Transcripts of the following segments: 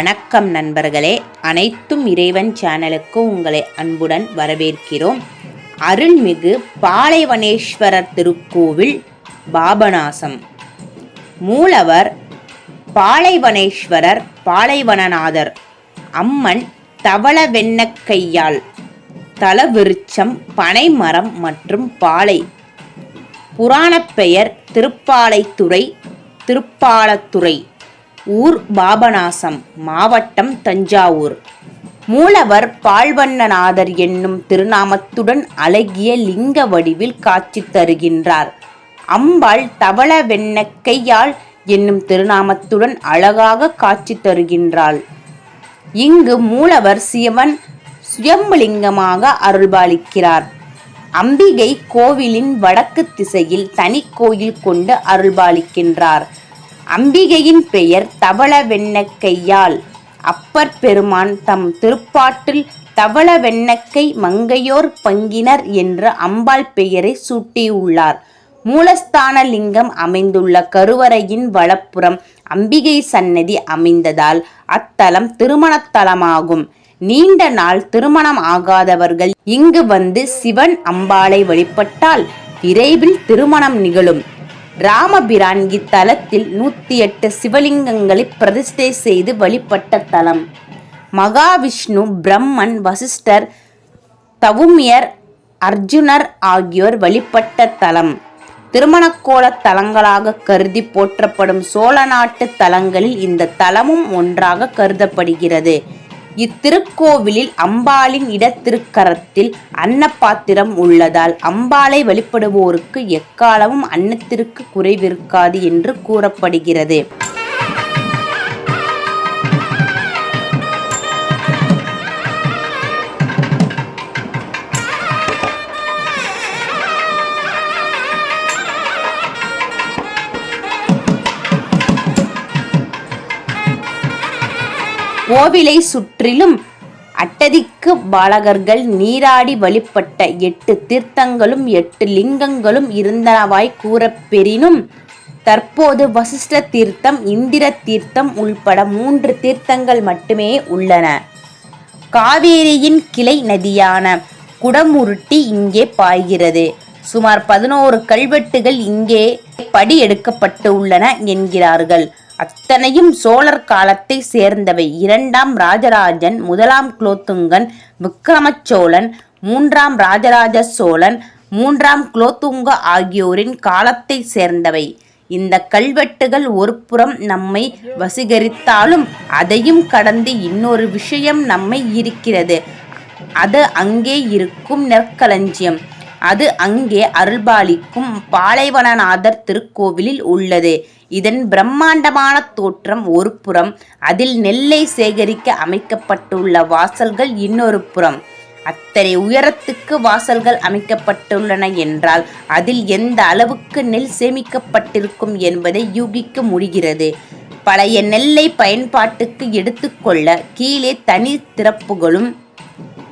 வணக்கம் நண்பர்களே. அனைத்தும் இறைவன் சேனலுக்கு உங்களை அன்புடன் வரவேற்கிறோம். அருள்மிகு பாலைவனேஸ்வரர் திருக்கோவில் பாபநாசம். மூலவர் பாலைவனேஸ்வரர் பாலைவனநாதர். அம்மன் தவள வெண்ணக்கையால் தலவிருச்சம் பனைமரம் மற்றும் பாலை. புராணப் பெயர் திருப்பாலைத்துறை திருப்பாலத்துறை. ஊர் பாபநாசம் மாவட்டம் தஞ்சாவூர். மூலவர் பால்வண்ணநாதர் என்னும் திருநாமத்துடன் அழகிய லிங்க வடிவில் காட்சி தருகின்றார். அம்பாள் தவள வெண்ணக்கையாள் என்னும் திருநாமத்துடன் அழகாக காட்சி தருகின்றாள். இங்கு மூலவர் சிவன் சுயம்புலிங்கமாக அருள்பாலிக்கிறார். அம்பிகை கோவிலின் வடக்கு திசையில் தனி கோயில் கொண்டு அருள்பாலிக்கின்றார். அம்பிகையின் பெயர் தவள வெண்ணக்கையால் அப்பர் பெருமான் தம் திருப்பாட்டில் தவள வெண்ணக்கை மங்கையோர் பங்கினர் என்ற அம்பாள் பெயரை சூட்டியுள்ளார். மூலஸ்தான லிங்கம் அமைந்துள்ள கருவறையின் வலப்புறம் அம்பிகை சன்னதி அமைந்ததால் அத்தலம் திருமணத்தலமாகும். நீண்ட நாள் திருமணம் ஆகாதவர்கள் இங்கு வந்து சிவன் அம்பாளை வழிபட்டால் விரைவில் திருமணம் நிகழும். ராமபிரான் இத்தலத்தில் நூத்தி எட்டு சிவலிங்கங்களை பிரதிஷ்டை செய்து வழிபட்ட தலம். மகாவிஷ்ணு பிரம்மன் வசிஷ்டர் தவுமியர் அர்ஜுனர் ஆகியோர் வழிபட்ட தலம். திருமணக்கோள தலங்களாக கருதி போற்றப்படும் சோழ நாட்டு தலங்களில் இந்த தலமும் ஒன்றாக கருதப்படுகிறது. இத்திருக்கோவிலில் அம்பாளின் இடத்திருக்கரத்தில் அன்னப்பாத்திரம் உள்ளதால் அம்பாளை வழிபடுவோருக்கு எக்காலமும் அன்னத்திற்கு குறைவிருக்காது என்று கூறப்படுகிறது. கோவிலை சுற்றிலும் அட்டதிக்கு பாலகர்கள் நீராடி வழிபட்ட எட்டு தீர்த்தங்களும் எட்டு லிங்கங்களும் இருந்தனவாய் கூறப்பெறினும் தற்போது வசிஷ்ட தீர்த்தம் இந்திர தீர்த்தம் உள்பட மூன்று தீர்த்தங்கள் மட்டுமே உள்ளன. காவேரியின் கிளை நதியான குடமுருட்டி இங்கே பாய்கிறது. சுமார் பதினோரு கல்வெட்டுகள் இங்கே படி எடுக்கப்பட்டு உள்ளன என்கிறார்கள். அத்தனையும் சோழர் காலத்தை சேர்ந்தவை. இரண்டாம் ராஜராஜன் முதலாம் குலோத்துங்கன் விக்ரமச்சோழன் மூன்றாம் ராஜராஜ சோழன் மூன்றாம் குலோத்துங்க ஆகியோரின் காலத்தை சேர்ந்தவை. இந்த கல்வெட்டுகள் ஒரு புறம் நம்மை வசீகரித்தாலும் அதையும் கடந்து இன்னொரு விஷயம் நம்மை இருக்கிறது அது அங்கே இருக்கும் நெற்களஞ்சியம். அது அங்கே அருள்பாலிக்கும் பாலைவனநாதர் திருக்கோவிலில் உள்ளது. இதன் பிரம்மாண்டமான தோற்றம் ஒரு புறம் அதில் நெல்லை சேகரிக்க அமைக்கப்பட்டுள்ள வாசல்கள் இன்னொரு புறம். அத்தனை உயரத்துக்கு வாசல்கள் அமைக்கப்பட்டுள்ளன என்றால் அதில் எந்த அளவுக்கு நெல் சேமிக்கப்பட்டிருக்கும் என்பதை யூகிக்க முடிகிறது. பழைய நெல்லை பயன்பாட்டுக்கு எடுத்துக்கொள்ள கீழே தனி திறப்புகளும்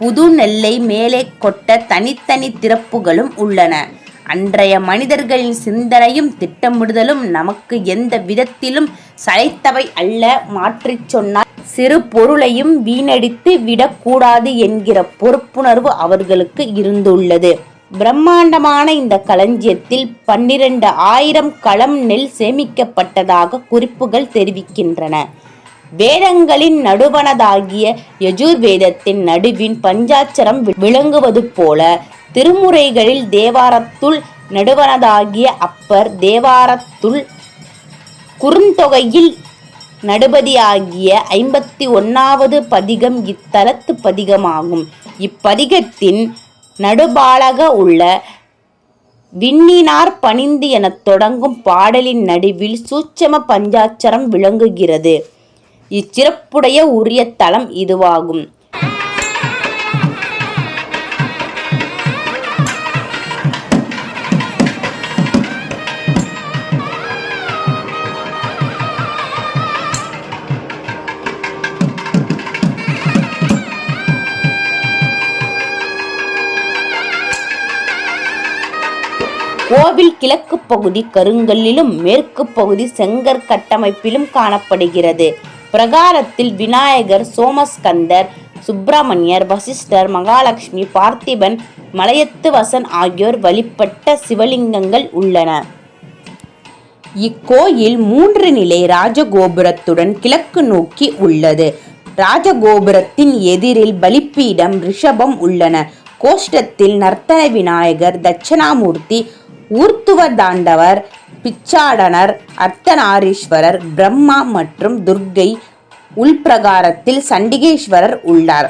புது நெல்லை மேலே கொட்ட தனித்தனி திறப்புகளும் உள்ளன. அன்றைய மனிதர்களின் சிந்தனையும் திட்டமிடுதலும் நமக்கு எந்த விதத்திலும் சளைத்தவை அல்ல மாற்றிச் சொன்னால் சிறு பொருளையும் வீணடித்து விடக்கூடாது என்கிற பொறுப்புணர்வு அவர்களுக்கு இருந்துள்ளது. பிரம்மாண்டமான இந்த களஞ்சியத்தில் பன்னிரண்டு ஆயிரம் களம் நெல் சேமிக்கப்பட்டதாக குறிப்புகள் தெரிவிக்கின்றன. வேதங்களின் நடுவனதாகிய யஜுர்வேதத்தின் நடுவின் பஞ்சாட்சரம் விளங்குவது போல திருமுறைகளில் தேவாரத்துள் நடுவனதாகிய அப்பர் தேவாரத்துள் குறுந்தொகையில் நடுபதியாகிய ஐம்பத்தி ஒன்னாவது பதிகம் இத்தலத்து பதிகமாகும். இப்பதிகத்தின் நடுபாலக உள்ள விண்ணினார் பணிந்து எனத் தொடங்கும் பாடலின் நடுவில் சூட்சம பஞ்சாட்சரம் விளங்குகிறது. இச்சிறப்புடைய உரிய தலம் இதுவாகும். கோவில் கிழக்கு பகுதி கருங்கல்லிலும் மேற்கு பகுதி செங்கற் கட்டமைப்பிலும் காணப்படுகிறது. பிரகாரத்தில் விநாயகர் சோமஸ்கந்தர் சுப்பிரமணியர் வசிஷ்டர் மகாலட்சுமி பார்த்திபன் மலையத்து வசன் ஆகியோர் வழிபட்ட சிவலிங்கங்கள் உள்ளன. இக்கோயில் மூன்று நிலை ராஜகோபுரத்துடன் கிழக்கு நோக்கி உள்ளது. ராஜகோபுரத்தின் எதிரில் பலிப்பீடம் ரிஷபம் உள்ளன. கோஷ்டத்தில் நர்த்தன விநாயகர் தட்சணாமூர்த்தி ஊர்த்துவ தாண்டவர் பிச்சாடனர் அர்த்தநாரீஸ்வரர் பிரம்மா மற்றும் துர்க்கை உள்பிரகாரத்தில் சண்டிகேஸ்வரர் உள்ளார்.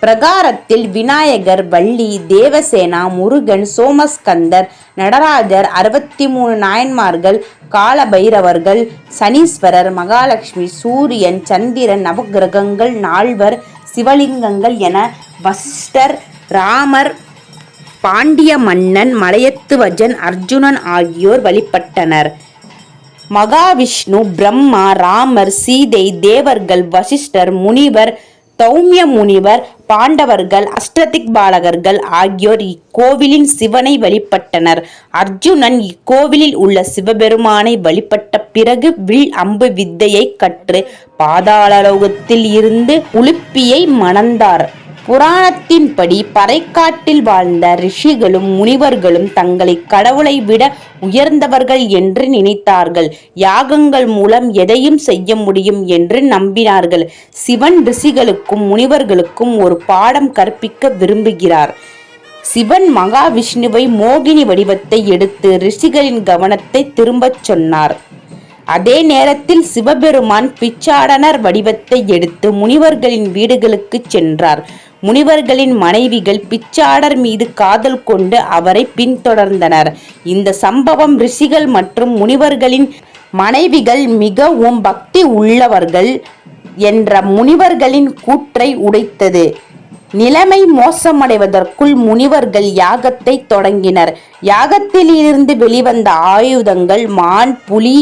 பிரகாரத்தில் விநாயகர் வள்ளி தேவசேனா முருகன் சோமஸ்கந்தர் நடராஜர் அறுபத்தி மூணு நாயன்மார்கள் காலபைரவர்கள் சனீஸ்வரர் மகாலட்சுமி சூரியன் சந்திரன் நவகிரகங்கள் நால்வர் சிவலிங்கங்கள் என வசிஷ்டர் ராமர் பாண்டிய மன்னன் மலையத்துவஜன் அர்ஜுனன் ஆகியோர் வழிபட்டனர். மகாவிஷ்ணு பிரம்மா ராமர் சீதை தேவர்கள் வசிஷ்டர் முனிவர் தௌமிய முனிவர் பாண்டவர்கள் அஷ்டதிக் பாலகர்கள் ஆகியோர் இக்கோவிலின் சிவனை வழிபட்டனர். அர்ஜுனன் இக்கோவிலில் உள்ள சிவபெருமானை வழிபட்ட பிறகு வில் அம்பு வித்தையை கற்று பாதாளலோகத்தில் இருந்து உலுப்பியை மணந்தார். புராணத்தின்படி பறைக்காட்டில் வாழ்ந்த ரிஷிகளும் முனிவர்களும் தங்களை கடவுளை விட உயர்ந்தவர்கள் என்று நினைத்தார்கள். யாகங்கள் மூலம் எதையும் செய்ய முடியும் என்று நம்பினார்கள். சிவன் ரிஷிகளுக்கும் முனிவர்களுக்கும் ஒரு பாடம் கற்பிக்க விரும்புகிறார். சிவன் மகாவிஷ்ணுவை மோகினி வடிவத்தை எடுத்து ரிஷிகளின் கவனத்தை திரும்பச் சொன்னார். அதே நேரத்தில் சிவபெருமான் பிச்சாடனர் வடிவத்தை எடுத்து முனிவர்களின் வீடுகளுக்கு சென்றார். முனிவர்களின் மனைவிகள் பிச்சாடர் மீது காதல் கொண்டு அவரை பின்தொடர்ந்தனர். இந்த சம்பவம் ரிஷிகள் மற்றும் முனிவர்களின் மனைவிகள் மிகவும் பக்தி உள்ளவர்கள் என்ற முனிவர்களின் கூற்றை உடைத்தது. நிலைமை மோசமடைவதற்குள் முனிவர்கள் யாகத்தை தொடங்கினர். யாகத்திலிருந்து வெளிவந்த ஆயுதங்கள் மான் புலி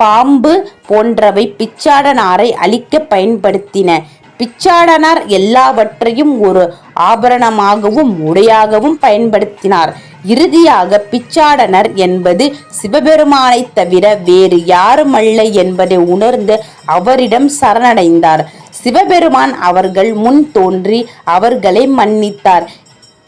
பாம்பு போன்றவை பிச்சாடனாரை அழிக்க பயன்படுத்தின. பிச்சாடனார் எல்லாவற்றையும் ஒரு ஆபரணமாகவும் உடையாகவும் பயன்படுத்தினார். இறுதியாக பிச்சாடனர் என்பது சிவபெருமானை தவிர வேறு யாருமல்ல என்பதை உணர்ந்து அவரிடம் சரணடைந்தார். சிவபெருமான் அவர்கள் முன் தோன்றி அவர்களை மன்னித்தார்.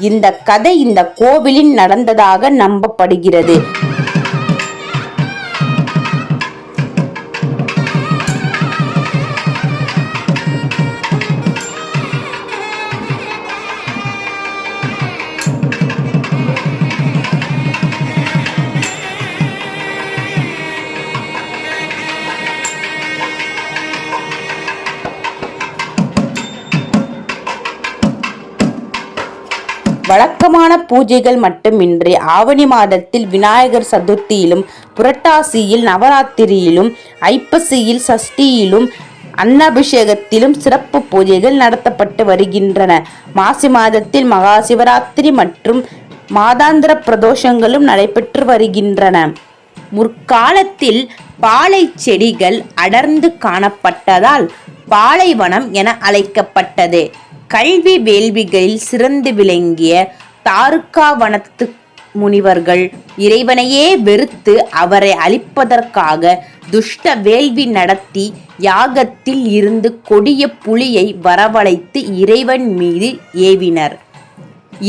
இந்த கதை இந்த கோவிலில் நடந்ததாக நம்பப்படுகிறது. வழக்கமான பூஜைகள் மட்டுமின்றி ஆவணி மாதத்தில் விநாயகர் சதுர்த்தியிலும் புரட்டாசியில் நவராத்திரியிலும் ஐப்பசியில் சஷ்டியிலும் அன்னாபிஷேகத்திலும் சிறப்பு பூஜைகள் நடத்தப்பட்டு வருகின்றன. மாசி மாதத்தில் மகா சிவராத்திரி மற்றும் மாதாந்திர பிரதோஷங்களும் நடைபெற்று வருகின்றன. முற்காலத்தில் பாலை செடிகள் அடர்ந்து காணப்பட்டதால் பாலைவனம் என அழைக்கப்பட்டது. கல்வி வேள்விகளில் சிறந்து விளங்கிய தாருக்காவனத்து முனிவர்கள் இறைவனையே வெறுத்து அவரை அழிப்பதற்காக துஷ்ட வேள்வி நடத்தி யாகத்தில் இருந்து கொடிய புலியை வரவழைத்து இறைவன் மீது ஏவினர்.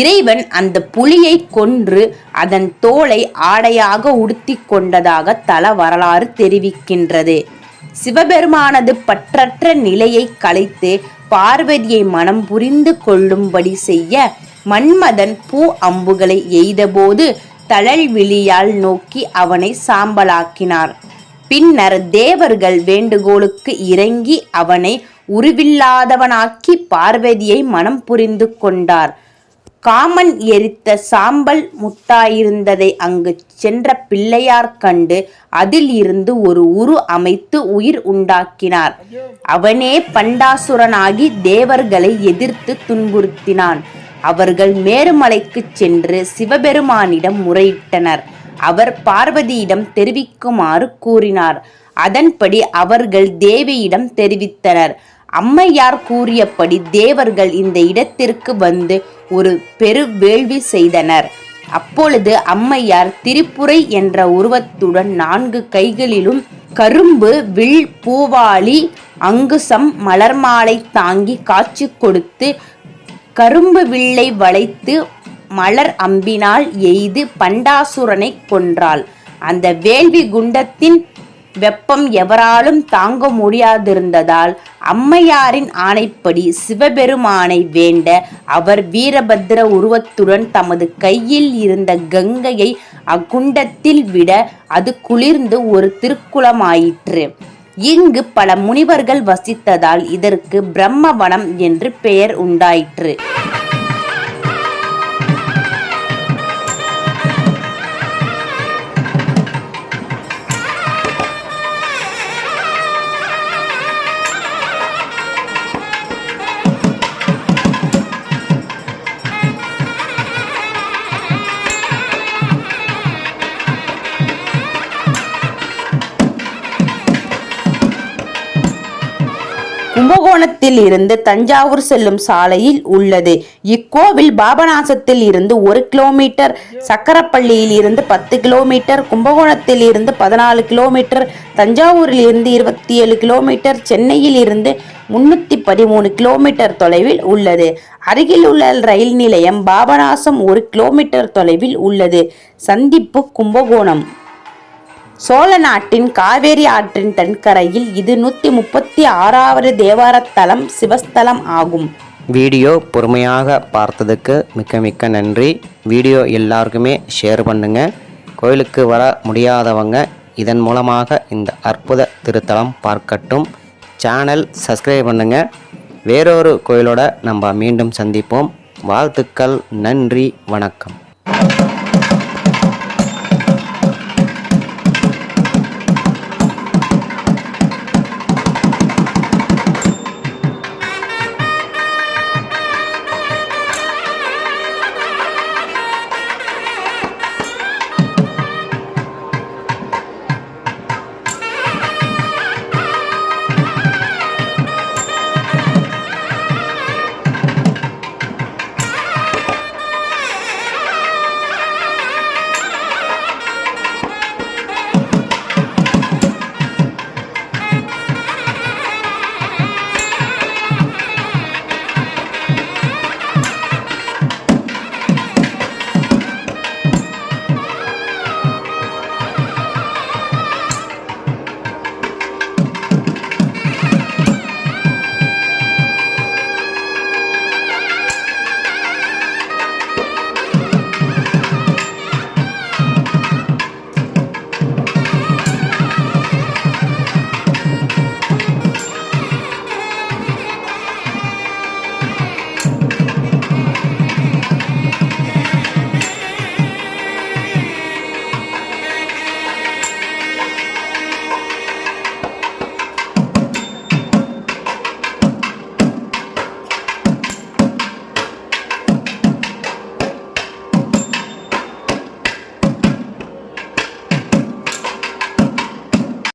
இறைவன் அந்த புலியை கொன்று அதன் தோலை ஆடையாக உடுத்தி கொண்டதாக தல வரலாறு தெரிவிக்கின்றது. சிவபெருமானது பற்றற்ற நிலையை கலைத்து பார்வதியை மனம் புரிந்து கொள்ளும்படி செய்ய மன்மதன் பூ அம்புகளை எய்தபோது தழல் விழியால் நோக்கி அவனை சாம்பலாக்கினார். பின்னர் தேவர்கள் வேண்டுகோளுக்கு இறங்கி அவனை உருவில்லாதவனாக்கி பார்வதியை மனம் புரிந்து கொண்டார். காமன் எரித்த சாம்பல் முட்டாயிருந்ததை அங்கு சென்ற பிள்ளையார் கண்டு அதில் இருந்து ஒரு உரு அமைத்து உயிர் உண்டாக்கினார். அவனே பண்டாசுரனாகி தேவர்களை எதிர்த்து துன்புறுத்தினான். அவர்கள் மேருமலைக்கு சென்று சிவபெருமானிடம் முறையிட்டனர். அவர் பார்வதியிடம் தெரிவிக்குமாறு கூறினார். அதன்படி அவர்கள் தேவியிடம் தெரிவித்தனர். அம்மையார் கூறியபடி தேவர்கள் இந்த இடத்திற்கு வந்து ஒரு பெரு வேள்வி செய்தனர். அப்பொழுது அம்மையார் திரிபுரை என்ற உருவத்துடன் நான்கு கைகளிலும் கரும்பு வில் பூவாளி அங்குசம் மலர்மாலை தாங்கி காட்சி கொடுத்து கரும்பு வில்லை வளைத்து மலர் அம்பினால் எய்து பண்டாசுரனை கொன்றாள். அந்த வேள்வி குண்டத்தின் வெப்பம் எவராலும் தாங்க முடியாதிருந்ததால் அம்மையாரின் ஆணைப்படி சிவபெருமானை வேண்ட அவர் வீரபத்ர உருவத்துடன் தமது கையில் இருந்த கங்கையை அக்குண்டத்தில் விட அது குளிர்ந்து ஒரு திருக்குளமாயிற்று. இங்கு பல முனிவர்கள் வசித்ததால் இதற்கு பிரம்மவனம் என்று பெயர் உண்டாயிற்று. கும்பகோணத்தில் இருந்து தஞ்சாவூர் செல்லும் சாலையில் உள்ளது. இக்கோவில் பாபநாசத்தில் இருந்து ஒரு கிலோமீட்டர் சக்கரப்பள்ளியில் இருந்து பத்து கிலோமீட்டர் கும்பகோணத்தில் இருந்து பதினாலு கிலோமீட்டர் தஞ்சாவூரில் இருந்து இருபத்தி ஏழு கிலோமீட்டர் சென்னையில் இருந்து முன்னூற்றி பதிமூணு கிலோமீட்டர் தொலைவில் உள்ளது. அருகில் உள்ள ரயில் நிலையம் பாபநாசம் ஒரு கிலோமீட்டர் தொலைவில் உள்ளது. சந்திப்பு கும்பகோணம். சோழ நாட்டின் காவேரி ஆற்றின் தென்கரையில் இது நூற்றி முப்பத்தி ஆறாவது தேவாரத்தலம் சிவஸ்தலம் ஆகும். வீடியோ பொறுமையாக பார்த்ததுக்கு மிக்க மிக்க நன்றி. வீடியோ எல்லாருக்குமே ஷேர் பண்ணுங்க. கோயிலுக்கு வர முடியாதவங்க இதன் மூலமாக இந்த அற்புத திருத்தலம் பார்க்கட்டும். சேனல் சப்ஸ்கிரைப் பண்ணுங்க. வேறொரு கோயிலோட நம்ம மீண்டும் சந்திப்போம். வாழ்த்துக்கள் நன்றி வணக்கம்.